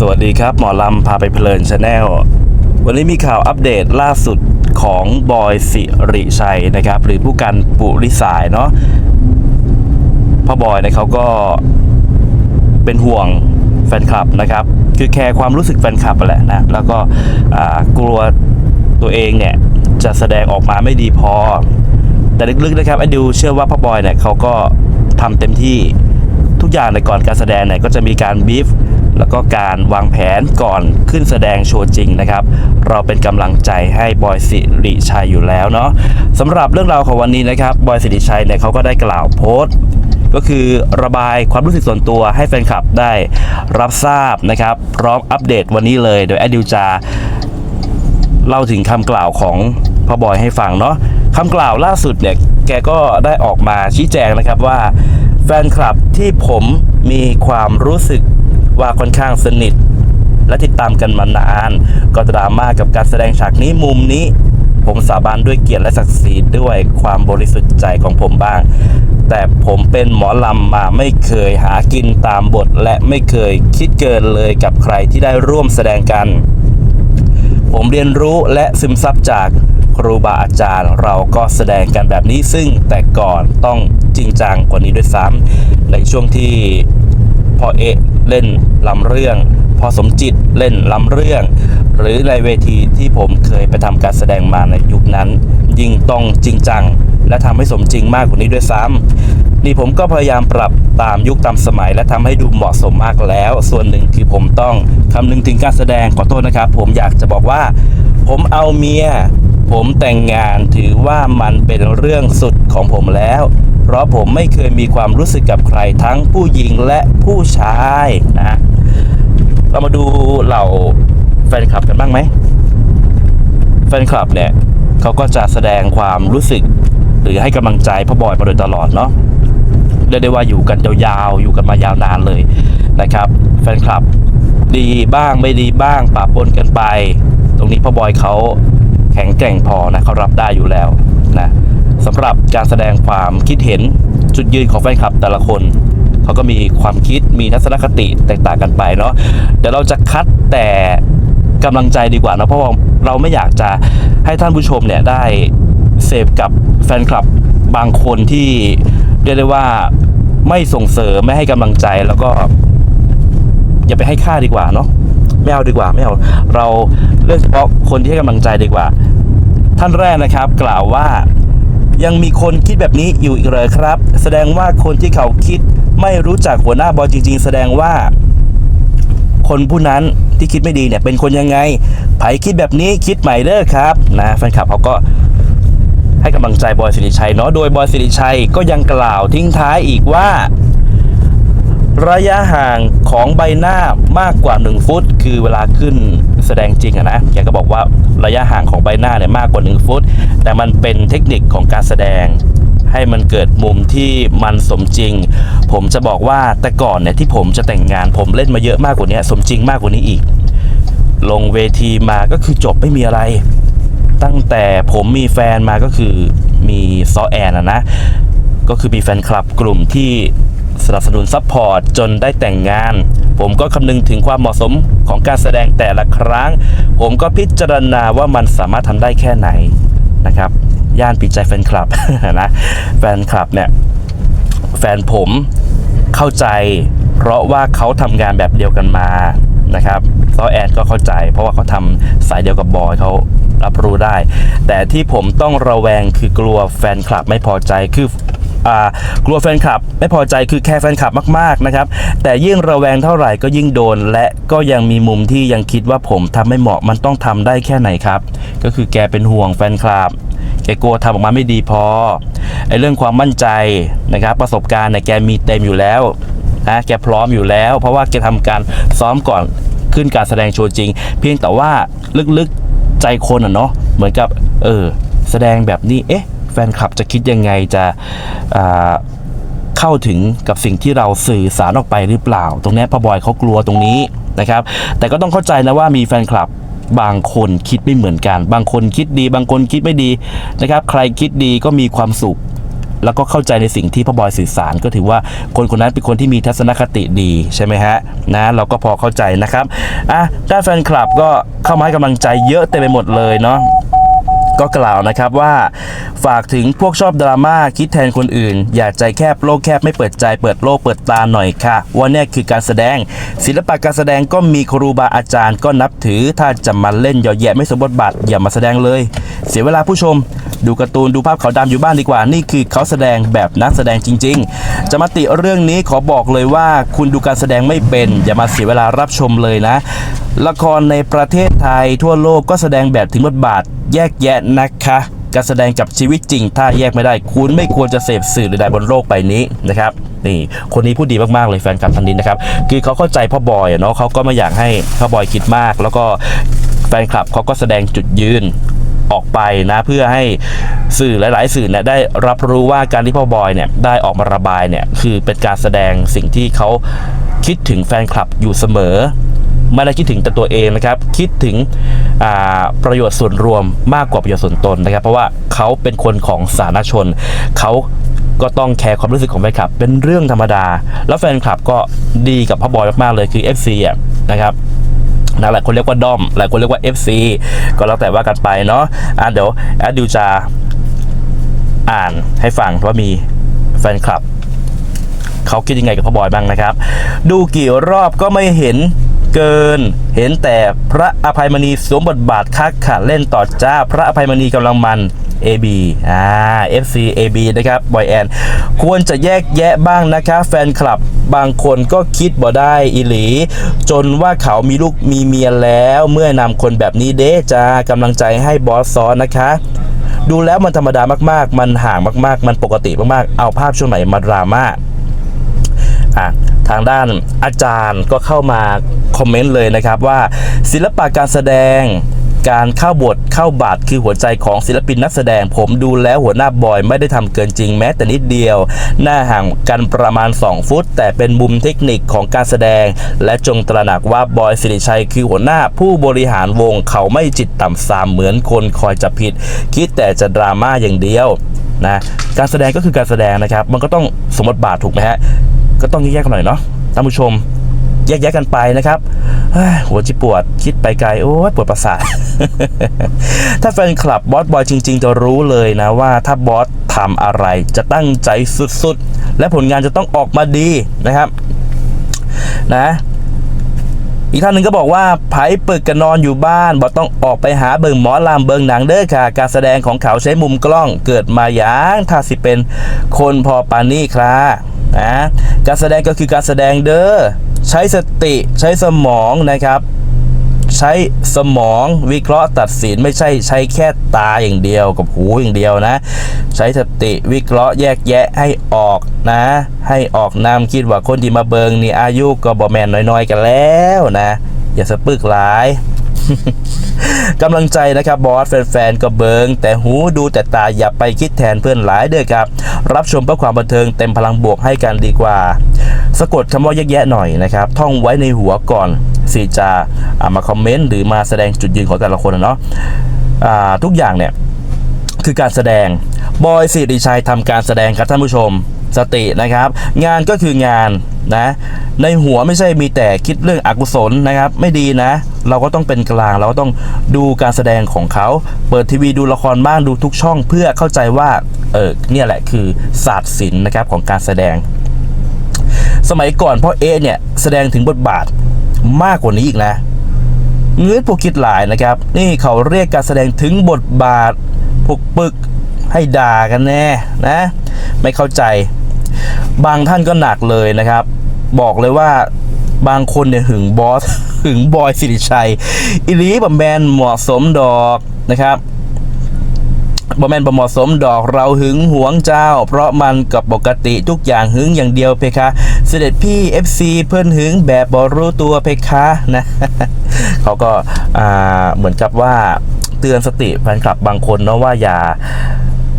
สวัสดีครับ หมอลำพาไปเพลินชาแนลวันนี้มีข่าวอัปเดตล่าสุดของบอยสิริชัยนะครับ หรือผู้กันปุริสายเนาะพ่อบอยเนี่ยเขาก็เป็นห่วงแฟนคลับนะครับ คือแคร์ความรู้สึกแฟนคลับแหละนะแล้วก็กลัวตัวเองเนี่ย จะแสดงออกมาไม่ดีพอ แต่ลึกๆนะครับไอ้ดิวเชื่อว่าพ่อบอยเนี่ยเขาก็ทำเต็มที่ทุกอย่างในก่อนการแสดงเนี่ยก็จะมีการบีฟ แล้วก็การวางแผนก่อนขึ้นแสดงโชว์จริงนะครับ เราเป็นกำลังใจให้บอยสิริชัยอยู่แล้วเนาะสำหรับเรื่องราวของวันนี้นะครับบอยสิริชัยเนี่ยเขาก็ได้กล่าวโพสต์ก็คือระบายความรู้สึกส่วนตัวให้แฟนคลับได้รับทราบนะครับ พร้อมอัปเดตวันนี้เลยโดยแอดดิวจาเล่าถึงคำกล่าวของพ่อบอยให้ฟังเนาะคำกล่าวล่าสุดเนี่ยแกก็ได้ออกมาชี้แจงนะครับว่า แฟนคลับที่ผมมีความรู้สึก ว่าค่อนข้างสนิท และติดตามกันมานาน ก็ดราม่ากับการแสดงฉากนี้มุมนี้ ผมสาบานด้วยเกียรติและศักดิ์ศรีด้วยความบริสุทธิ์ใจของผมบ้าง แต่ผมเป็นหมอลำมาไม่เคยหากินตามบท และไม่เคยคิดเกินเลยกับใครที่ได้ร่วมแสดงกัน ผมเรียนรู้และซึมซับจากครูบาอาจารย์เราก็แสดงกันแบบนี้ซึ่งแต่ก่อนต้องจริงจังกว่านี้ด้วยซ้ำในช่วงที่พ่อเอะ เล่นลำเรื่อง พอสมจิตเล่นลำเรื่อง หรือในเวทีที่ผมเคยไปทำการแสดงมาในยุคนั้น ยิ่งต้องจริงจัง และทำให้สมจริงมากกว่านี้ด้วยซ้ำนี่ผมก็พยายามปรับตามยุคตามสมัย และทำให้ดูเหมาะสมมากแล้ว ส่วนหนึ่งคือผมต้องคำนึงถึงการแสดงขอโทษนะครับ ผมอยากจะบอกว่า ผมเอาเมียผมแต่งงานถือว่ามันเป็นเรื่องสุดของผมแล้ว เพราะผมไม่เคยมีความรู้สึกกับใครทั้งผู้หญิงและผู้ชายนะเรามาดูเหล่าแฟนคลับกันบ้างไหมแฟนคลับเนี่ยเขาก็จะแสดงความรู้สึก หรือให้กำลังใจพ่อบอยมาโดยตลอดเนาะเรียกได้ว่าอยู่กันยาวๆ อยู่กันมายาวนานเลยนะครับ แฟนคลับดีบ้างไม่ดีบ้างปะปนกันไป ตรงนี้พ่อบอยเขาแข็งแกร่งพอนะเขารับได้อยู่แล้ว นะสำหรับการแสดงความคิดเห็นจุดยืนของแฟนคลับแต่ละคนเขาก็มีความคิดมีทัศนคติแตกต่างกันไปเนาะเดี๋ยวเราจะคัดแต่กำลังใจดีกว่านะเพราะว่าเราไม่อยากจะให้ท่านผู้ชมเนี่ยได้เสพกับแฟนคลับบางคนที่เรียกได้ว่าไม่ส่งเสริมไม่ให้กำลังใจแล้วก็ อย่าไปให้ค่าดีกว่าเนาะไม่เอาดีกว่าไม่เอาเราเลือกเฉพาะคนที่ให้กำลังใจดีกว่า ท่านแรกนะครับกล่าวว่า ยังมีคนคิดแบบนี้อยู่อีกเลยครับ แสดงว่าคนที่เขาคิดไม่รู้จักหัวหน้าบอลจริง ๆ แสดงว่า คนผู้นั้นที่คิดไม่ดีเนี่ยเป็นคนยังไงไผคิดแบบนี้คิดใหม่เด้อครับนะแฟนคลับเขาก็ให้กำลังใจบอยสิริชัยเนาะโดยบอยสิริชัยก็ยังกล่าวทิ้งท้ายอีกว่า ระยะห่างของใบหน้ามากกว่า 1 ฟุต คือเวลาขึ้นแสดงจริงอะนะแกก็บอกว่าระยะห่างของใบหน้าเนี่ยมากกว่า 1 ฟุต แต่มันเป็นเทคนิคของการแสดง ให้มันเกิดมุมที่มันสมจริง ผมจะบอกว่าแต่ก่อนเนี่ยที่ผมจะแต่งงานผมเล่นมาเยอะมากกว่านี้สมจริงมากกว่านี้อีก ลงเวทีมาก็คือจบไม่มีอะไร ตั้งแต่ผมมีแฟนมาก็คือมีซอแอนอะนะก็คือมีแฟนคลับกลุ่มที่ สนับสนุนซัพพอร์ตจนได้แต่งงาน ผมก็คำนึงถึงความเหมาะสมของการแสดงแต่ละครั้ง ผมก็พิจารณาว่ามันสามารถทำได้แค่ไหนนะครับ ย่านปีใจแฟนคลับนะแฟนคลับเนี่ยแฟนผมเข้าใจ เพราะว่าเขาทำงานแบบเดียวกันมานะครับซอแอนก็เข้าใจ เพราะว่าเขาทำสายเดียวกับบอยเขารับรู้ได้ แต่ที่ผมต้องระแวงคือกลัวแฟนคลับไม่พอใจคือ กลัวแฟนคลับ ไม่พอใจคือแค่แฟนคลับมากๆนะครับแต่ยิ่งระแวงเท่าไหร่ก็ยิ่งโดน และก็ยังมีมุมที่ยังคิดว่าผมทำไม่เหมาะมันต้องทำได้แค่ไหนครับ ก็คือแกเป็นห่วงแฟนคลับแกกลัวทำออกมาไม่ดีพอไอ้เรื่องความมั่นใจนะครับ ประสบการณ์เนี่ยแกมีเต็มอยู่แล้วนะแกพร้อมอยู่แล้ว เพราะว่าแกทำการซ้อมก่อนขึ้นการแสดงโชว์จริง เพียงแต่ว่าลึกๆใจคนอะเนาะเหมือนกับเออแสดงแบบนี้เอ๊ะ แฟนคลับจะคิดยังไงจะเข้าถึงกับสิ่งที่เราสื่อสารออกไปหรือเปล่า ตรงนี้พ่อบอยเขากลัวตรงนี้นะครับ แต่ก็ต้องเข้าใจนะว่ามีแฟนคลับบางคนคิดไม่เหมือนกัน บางคนคิดดี บางคนคิดไม่ดีนะครับ ใครคิดดีก็มีความสุข แล้วก็เข้าใจในสิ่งที่พ่อบอยสื่อสารก็ถือว่าคนคนนั้นเป็นคนที่มีทัศนคติดีใช่ไหมฮะนะเราก็พอเข้าใจนะครับอะด้านแฟนคลับก็เข้ามาให้กำลังใจเยอะเต็มไปหมดเลยเนาะ ก็กล่าวนะครับว่า ฝากถึงพวกชอบดราม่าคิดแทนคนอื่น อย่าใจแคบโลกแคบไม่เปิดใจเปิดโลกเปิดตาหน่อยค่ะว่าเนี่ยคือการแสดง ศิลปะการแสดงก็มีครูบาอาจารย์ก็นับถือถ้าจะมาเล่นหยอดแยะไม่สมบทบาทอย่ามาแสดงเลย เสียเวลาผู้ชม ดูการ์ตูนดูภาพขาวดำอยู่บ้านดีกว่า นี่คือเขาแสดงแบบนักแสดงจริง ๆ จะมาติเรื่องนี้ขอบอกเลยว่า คุณดูการแสดงไม่เป็น อย่ามาเสียเวลารับชมเลยนะ ละครในประเทศไทยทั่วโลกก็แสดงแบบถึงบทบาทแยกแยะนะคะการแสดงกับชีวิตจริง ถ้าแยกไม่ได้ คุณไม่ควรจะเสพสื่อใดๆบนโลกใบนี้นะครับนี่คนนี้พูดดีมากๆเลยแฟนคลับทันนี้นะครับคือเขาเข้าใจพ่อบอยเนาะเขาก็ไม่อยากให้พ่อบอยคิดมาก แล้วก็แฟนคลับเขาก็แสดงจุดยืน ออกไปนะเพื่อให้สื่อหลาย ๆ สื่อเนี่ยได้รับรู้ว่าการที่พ่อบอยเนี่ยได้ออกมาระบายเนี่ยคือเป็นการแสดงสิ่งที่เขาคิดถึงแฟนคลับอยู่เสมอไม่ได้คิดถึงแต่ตัวเองนะครับ คิดถึงประโยชน์ส่วนรวมมากกว่าประโยชน์ส่วนตนนะครับ เพราะว่าเขาเป็นคนของสาธารณชน เขาก็ต้องแคร์ความรู้สึกของแฟนคลับ เป็นเรื่องธรรมดา แล้วแฟนคลับก็ดีกับพ่อบอยมากๆเลยคือ FC อะนะครับ นะหลายคนเรียกว่าด้อม หลายคนเรียกว่า FC ก็แล้วแต่ว่ากันไปเนาะอะเดี๋ยวแอดดิวจะอ่านให้ฟังว่ามีแฟนคลับ เขาคิดยังไงกับพ่อบอยบ้างนะครับ ดูกี่รอบก็ไม่เห็นเกิน เห็นแต่พระอภัยมณีสวมบทบาทคักขะเล่นต่อจ้า พระอภัยมณีกำลังมัน AB อ่า FC AB นะครับบอยแอนควรจะแยกแยะบ้างนะคะแฟนคลับบางคนก็คิดบ่ได้อีหลี จนว่าเขามีลูกมีเมียแล้วเมื่อนำคนแบบนี้เด้จ้ากำลังใจให้บอสซ้อนนะคะ ดูแล้วมันธรรมดามากๆ มันห่างมากๆ มันปกติมากๆ เอาภาพช่วงไหนมาดราม่าอะทางด้านอาจารย์ก็เข้ามาคอมเมนต์เลยนะครับว่าศิลปะการแสดง การเข้าบทเข้าบาทคือหัวใจของศิลปินนักแสดง ผมดูแล้วหัวหน้าบอยไม่ได้ทำเกินจริงแม้แต่นิดเดียว หน้าห่างกันประมาณ 2 ฟุต แต่เป็นมุมเทคนิคของการแสดง และจงตระหนักว่าบอยสิริชัยคือหัวหน้าผู้บริหารวงเขาไม่จิตต่ำซามเหมือนคนคอยจะผิด คิดแต่จะดราม่าอย่างเดียวนะการแสดงก็คือการแสดงนะครับ มันก็ต้องสมบทบาทถูกไหมฮะก็ต้องแยกๆกันหน่อยเนาะท่านผู้ชม แยกแยะกันไปนะครับหัวจิปวดคิดไปไกลโอ้ยปวดประสาท ถ้าแฟนคลับบอสบอยจริง ๆ จะรู้เลยนะว่าถ้าบอสทำอะไรจะตั้งใจสุดๆ และผลงานจะต้องออกมาดีนะครับ นะอีกท่านหนึ่งก็บอกว่าไผ่ปึกกันนอนอยู่บ้านบอต้องออกไปหาเบิงหมอลำเบิงหนังเด้อค่ะ การแสดงของเขาใช้มุมกล้องเกิดมาอย่างถ้าสิเป็นคนพอปานี่ครับนะการแสดงก็คือการแสดงเด้อ ใช้สติใช้สมองนะครับ ใช้สมองวิเคราะห์ตัดสินไม่ใช่ใช้แค่ตาอย่างเดียวกับหูอย่างเดียวนะ ใช้สติวิเคราะห์แยกแยะให้ออกนะ ให้ออกนำคิดว่าคนที่มาเบิงนี่อายุก็บ่แมนน้อยๆกันแล้วนะ อย่าสะปึกหลาย กำลังใจนะครับบอสแฟนๆก็เบิง แต่หูดูแต่ตาอย่าไปคิดแทนเพื่อนหลายเด้อครับ รับชมเพื่อความบันเทิงเต็มพลังบวกให้กันดีกว่า สะกดคำว่าแยกแยะหน่อยนะครับท่องไว้ในหัวก่อนสิจะอ่ามาคอมเมนต์หรือมาแสดงจุดยืนของแต่ละคนนะเนาะทุกอย่างเนี่ยคือการแสดง บอยสิริชัยทำการแสดงครับท่านผู้ชม สตินะครับ งานก็คืองานนะในหัวไม่ใช่มีแต่คิดเรื่องอกุศลนะครับ ไม่ดีนะ เราก็ต้องเป็นกลางเราก็ต้องดูการแสดงของเขา เปิดทีวีดูละครบ้างดูทุกช่องเพื่อเข้าใจว่าเออเนี่ยแหละคือศาสตร์ศิลป์นะครับของการแสดง สมัยก่อนพ่อเอเนี่ยแสดงถึงบทบาทมากกว่านี้อีกนะเงื้อพวกคิดหลายนะครับ นี่เขาเรียกการแสดงถึงบทบาทพวกปึกให้ด่ากันแน่นะ ไม่เข้าใจ บางท่านก็หนักเลยนะครับ บอกเลยว่าบางคนเนี่ยหึงบอสหึงบอยสิริชัยอิลีบัมแมนเหมาะสมดอกนะครับบอมแมนบอเหมาะสมดอกเราหึงหวงเจ้า เพราะมันกับปกติทุกอย่างหึงอย่างเดียวเพคะ เสด็จพี่ FC เพื่อนหึงแบบบอรู้ตัวเพคะนะเขาก็เหมือนกับว่าเตือนสติแฟนคลับบางคนเนาะว่าอย่า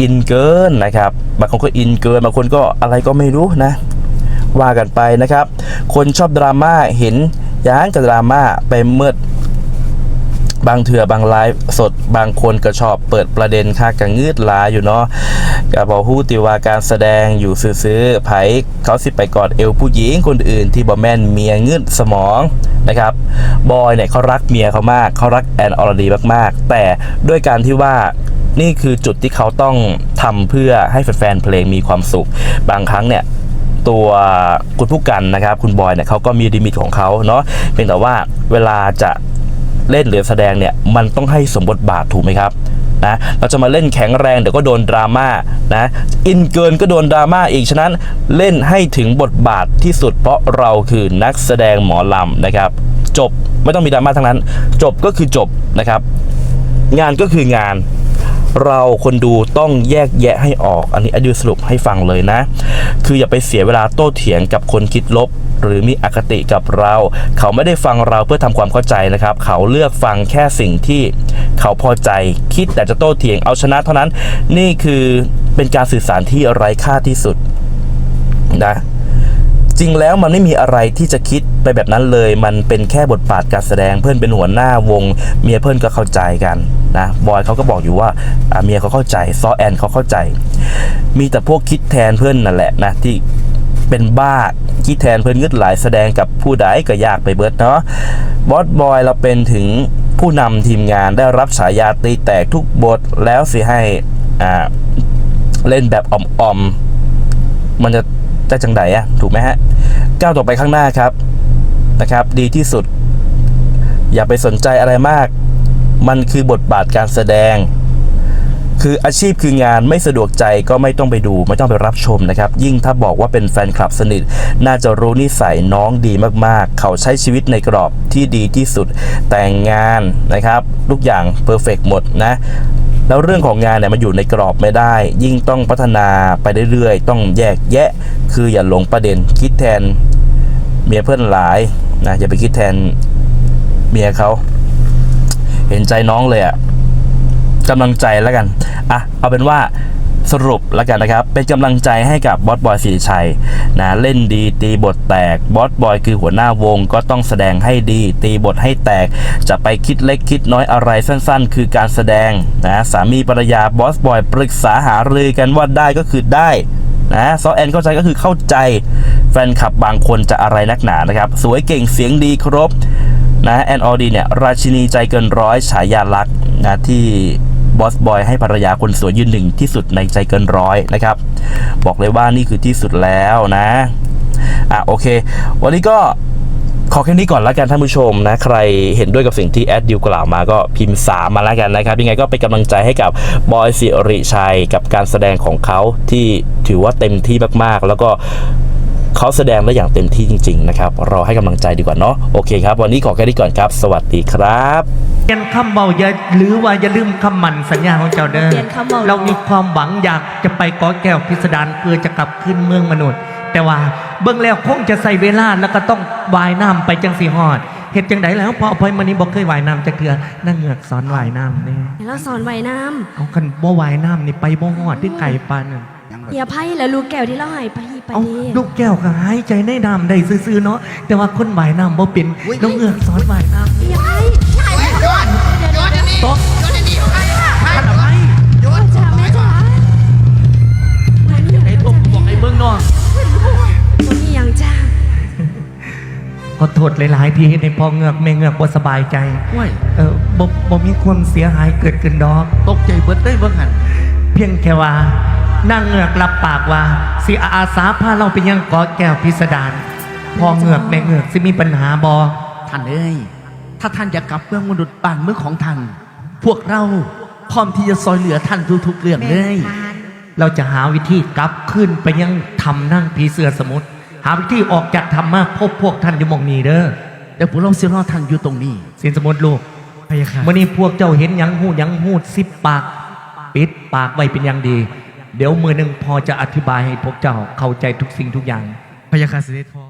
อินเกินนะครับบางคนก็อินเกินบางคนก็อะไรก็ไม่รู้นะ ว่ากันไปนะครับ คนชอบดราม่าเห็นย่างกับดราม่าไปเมื่อบางเถื่อบางไลฟ์สดบางคนก็ชอบเปิดประเด็นค่ากระงืดหลาอยู่เนาะก็บอกฮู้ติว่าการแสดงอยู่ซื้อๆไผเขาสิไปกอดเอวผู้หญิงคนอื่นที่บ่แม่นเมียงืดสมองนะครับบอยเนี่ยเขารักเมียเขามากเขารักแอนอรดีมากๆ แต่ด้วยการที่ว่า นี่คือจุดที่เขาต้องทำเพื่อให้แฟนๆเพลงมีความสุข บางครั้งเนี่ยตัวคุณผู้กันนะครับ คุณบอยเนี่ยเขาก็มีลิมิตของเขาเนาะเพียงแต่ว่าเวลาจะเล่นหรือแสดงเนี่ยมันต้องให้สมบทบาทถูกไหมครับนะเราจะมาเล่นแข็งแรงเดี๋ยวก็โดนดราม่านะอินเกินก็โดนดราม่าอีกฉะนั้นเล่นให้ถึงบทบาทที่สุดเพราะเราคือนักแสดงหมอลำนะครับ จบไม่ต้องมีดราม่าทั้งนั้น จบก็คือจบนะครับ งานก็คืองาน เราคนดูต้องแยกแยะให้ออก อันนี้อดีสรุปให้ฟังเลยนะ คืออย่าไปเสียเวลาโต้เถียงกับคนคิดลบ หรือมีอคติกับเรา เขาไม่ได้ฟังเราเพื่อทำความเข้าใจนะครับ เขาเลือกฟังแค่สิ่งที่เขาพอใจคิดแต่จะโต้เถียงเอาชนะเท่านั้น นี่คือเป็นการสื่อสารที่ไร้ค่าที่สุดนะ จริงแล้วมันไม่มีอะไรที่จะคิดไปแบบนั้นเลย มันเป็นแค่บทบาทการแสดงเพื่อนเป็นหัวหน้าวง เมียเพื่อนก็เข้าใจกันนะบอยเขาก็บอกอยู่ว่าเมียเขาเข้าใจซอแอนเขาเข้าใจ มีแต่พวกคิดแทนเพื่อนนั่นแหละนะที่เป็นบ้าคิดแทนเพื่อนงึดหลายแสดงกับผู้ใดก็ยากไปเบิดเนาะบอสบอยเราเป็นถึงผู้นำทีมงานได้รับฉายาตีแตกทุกบทแล้วสิให้เล่นแบบอ่อมๆมันจะ ได้จังไดอะถูกไหมฮะก้าวต่อไปข้างหน้าครับนะครับ ดีที่สุด อย่าไปสนใจอะไรมาก มันคือบทบาทการแสดง คืออาชีพคืองานไม่สะดวกใจก็ไม่ต้องไปดู ไม่ต้องไปรับชมนะครับ ยิ่งถ้าบอกว่าเป็นแฟนคลับสนิท น่าจะรู้นิสัยน้องดีมากๆ เขาใช้ชีวิตในกรอบที่ดีที่สุดแต่งงานนะครับทุกอย่างเพอร์เฟกหมดนะ แล้วเรื่องของงานเนี่ยมันอยู่ในกรอบไม่ได้ ยิ่งต้องพัฒนาไปเรื่อยๆ ต้องแยกแยะ คืออย่าหลงประเด็นคิดแทนเมียเพื่อนหลายนะอย่าไปคิดแทนเมียเขา เห็นใจน้องเลยอะกำลังใจแล้วกัน อะ เอาเป็นว่า สรุปแล้วกันนะครับ เป็นกำลังใจให้กับบอสบอยสิริชัยนะเล่นดีตีบทแตกบอสบอยคือหัวหน้าวงก็ต้องแสดงให้ดี ตีบทให้แตก จะไปคิดเล็กคิดน้อยอะไรสั้นๆ คือการแสดงนะสามีภรรยาบอสบอยปรึกษาหารือกันว่าได้ก็คือได้นะซอแอนเข้าใจก็คือเข้าใจ แฟนคลับบางคนจะอะไรนักหนานะครับ สวยเก่งเสียงดีครบนะแอนออดีเนี่ย ราชินีใจเกินร้อยฉายาลักษณ์นะที่ บอสบอยให้ภรรยาคนสวยยืนหนึ่งที่สุดในใจเกินร้อยนะครับ บอกเลยว่านี่คือที่สุดแล้วนะ อะโอเค วันนี้ก็ขอแค่นี้ก่อนแล้วกันท่านผู้ชมนะ ใครเห็นด้วยกับสิ่งที่แอดดิวกล่าวมาก็พิมพ์สามมาแล้วกันนะครับ ยังไงก็เป็นกำลังใจให้กับบอยสิริชัยกับการแสดงของเขาที่ถือว่าเต็มที่มากๆ แล้วก็เขาแสดงได้อย่างเต็มที่จริง ๆ นะครับรอให้กำลังใจดีกว่าเนาะโอเคครับ วันนี้ขอแค่นี้ก่อนครับ สวัสดีครับ เปลี่ยนคำเบาอย่าหรือว่าอย่าลืมคำมันสัญญาของเจ้าเด้อเปลี่ยนคำเว้าเรามีความหวังอยากจะไปเกอแก้วพิสดารเพื่อจะกลับขึ้นเมืองมนุษย์ แต่ว่าเบื้องแล้วคงจะใส่เวลาแล้วก็ต้องว่ายน้ำไปจังสีหอดเหตุจังไดแล้วพอพอยมันนี้บอกเคยว่ายน้ำจะเกลือนั่งเหงือกสอนว่ายน้ำนี่เดี๋ยวเราสอนว่ายน้เอากันบ่ว่ายน้ำนี่ไปบ่หอดที่ไก่ปานนั่นำอย่าไพ่แล้วลูกแก้วที่เราใหายไปไปเอานี่ลูกแก้วก็หายใจในน้ำได้ซื่อๆเนาะแต่ว่าคนว่ายน้ำบ่เป็นน้องเหงือกสอนว่ายน้ำ อย่าไพ่อย่าไพ่เดี๋ยวเดี๋ยวเดี๋ยวเดี๋ยวโต๊ะท่านไรจ้าแม่จ๋าวันนี้ไอ้ตุ๊กบอกไอ้เบิ้งเนาะวันนี้ยังจ้าขอโทษหลายๆที่ในพอเงือกไม่เงือกบ่สบายใจว้ยเออบ่บ่มีความเสียหายเกิดขึ้นดอก ตกใจเบิดได้เบิ่งหันเพียงแค่ว่านั่งเงือกรับปากว่าสิอาสาพาเราไปยังเกาะแก้วพิสดารพอเงือกแม่เงือกสิมีปัญหาบอท่านเอ้ย ถ้าท่านอยากกลับเมืองมนุษย์บ้านเมืองของท่าน พวกเราพร้อมที่จะซอยเหลือท่านทุกๆเรื่องเลย เราจะหาวิธีกลับขึ้นไปยังทำนั่งผีเสือสมุทรหาวิธีออกจากธรรมะพบพวกท่านอยู่หมองนี้เด้อเดี๋ยวพวกเราสิรอท่านอยู่ตรงนี้สินสมุทรลูกพยาค่ะมื่อนี้พวกเจ้าเห็นหยังหูหยังหูดสิบปาก ปิดปากไว้เป็นอย่างดี เดี๋ยวมือหนึ่งพอจะอธิบายให้พวกเจ้าเข้าใจทุกสิ่งทุกอย่างพยาค่ะเสด็จพ่อ